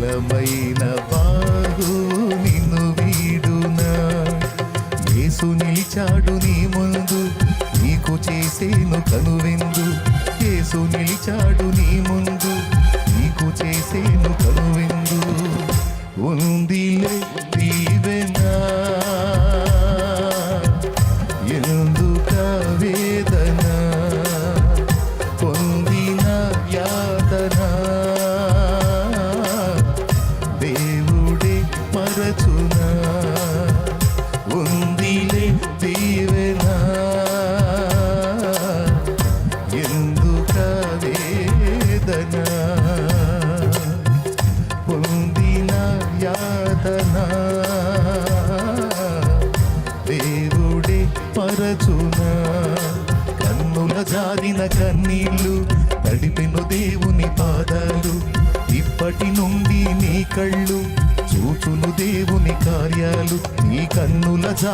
బలమైన వారు నిన్ను వీడునా. యేసు నిలిచాడు నీ ముందు నీకు చేసేను కనువిందు. యేసు నిలిచాడు నీ ముందు నీకు చేసేను కనువిందు. ఉందిలే దీవెనా. ఎందుక వేదనా? పరచునా కన్నుల జారిన కన్నీళ్ళు నడిపెను దేవుని పాదాలు ఇప్పటి నుండి నీ కళ్ళు చూచును దేవుని కార్యాలు నీ కన్నుల జా